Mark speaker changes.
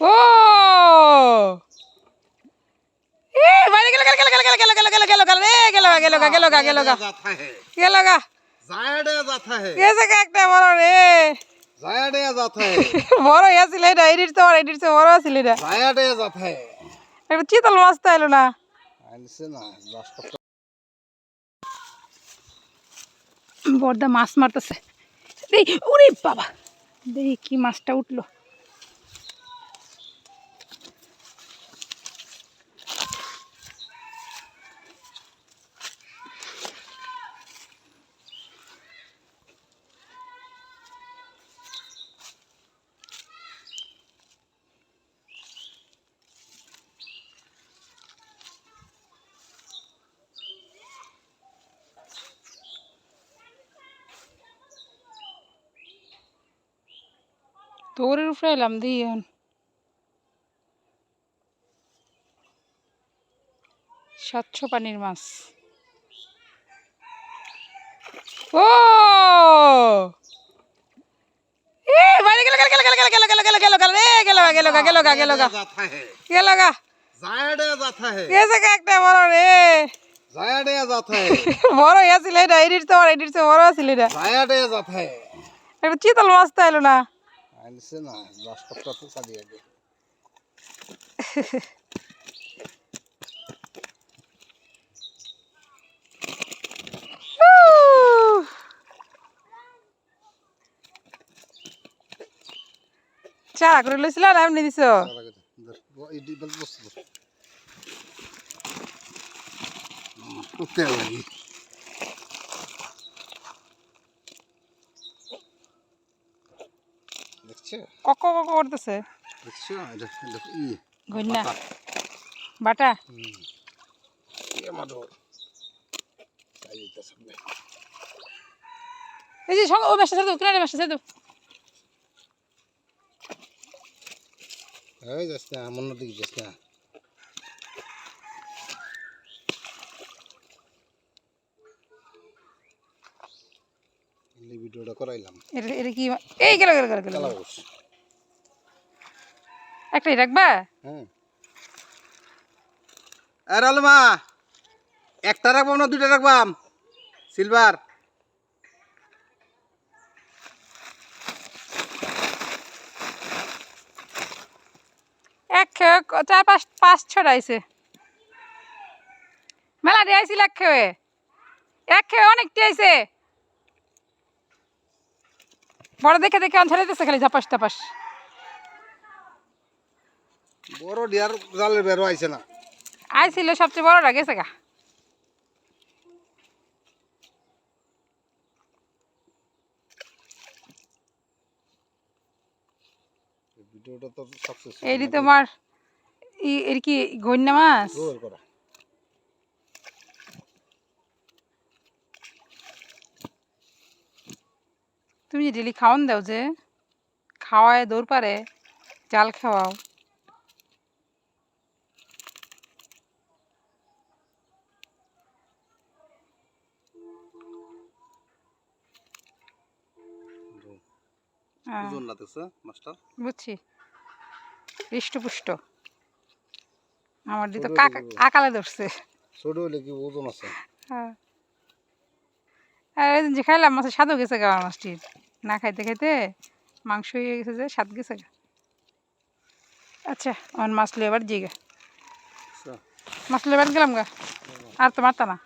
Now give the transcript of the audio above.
Speaker 1: ও! এ বাইরে গেল গেল গেল গেল গেল গেল গেল গেল গেল গেল এ গেল গেল গেল গেল
Speaker 2: গেল গেল
Speaker 1: গেল গা। জায়ডে এডিট তো এডিট তো বড় আছিল চিতল মাছ তাইলো না।
Speaker 2: আইলছে না দশটা
Speaker 1: বর্দা মাছ মারতেছে। ওরে দেখি কি মাছটা উঠল। তো ওরে উঠাইলাম দিয়ে সাতশো পানির মাছ। ও! চিতল মাছ তো এলো না।
Speaker 2: আনছে না দশ সপ্তাহ চালিয়ে
Speaker 1: দিয়ে চারা করে লইছিল আর এমনি দিছ
Speaker 2: তেল লাগি দেখছ?
Speaker 1: কক কক করতেছে। বাটা। ও মেশা ছেড়ে দাও কিনারে মেশা ছেড়ে দাও।
Speaker 2: এই আমার দিকে যাস না। এই ভিডিওটা করাইলাম।
Speaker 1: এটা এটা কি এই গেল গেল গেল একটাই রাখবা?
Speaker 2: হ্যাঁ। আর আলমা একটা রাখবাম না দুইটা রাখবাম সিলভার।
Speaker 1: এক চার পাঁচ পাঁচ ছটা আইছে। মেলা দিয়ে আইছিল এক খেয়ে। এক খেয়ে অনেকটি আইছে। বড় দেখে দেখে দিতেছে খালি ঝাপাস টাপাস।
Speaker 2: বড় ডিয়ার জালের বেরো আইছে না।
Speaker 1: আইছিল সবচেয়ে বড়টা গেছে গা।
Speaker 2: ভিডিওটা তো সাকসেস
Speaker 1: এইটি তোমার এর কি গন্যা মাছ? তুমি যে ডেলি খাওয়ান দাও যে খাওয়ায় দৌড় পারে জাল খাওয়াও।
Speaker 2: ওজন না মাস্টার।
Speaker 1: বুঝছি। হৃষ্টপুষ্ট। আমার দিকে তো
Speaker 2: ছোট
Speaker 1: আকালে ধরছে।
Speaker 2: ছোট হলে কি ওজন আছে?
Speaker 1: হ্যাঁ। আর যে খাইলাম মাছের স্বাদও গেছে গা আমার মাছটির। না খাইতে খাইতে মাংস হয়ে গেছে যে স্বাদ গেছে গা। আচ্ছা আমার মাছ লো এবার জিগা। মাছ লো এবার গেলাম গা। আর তো মারতা না।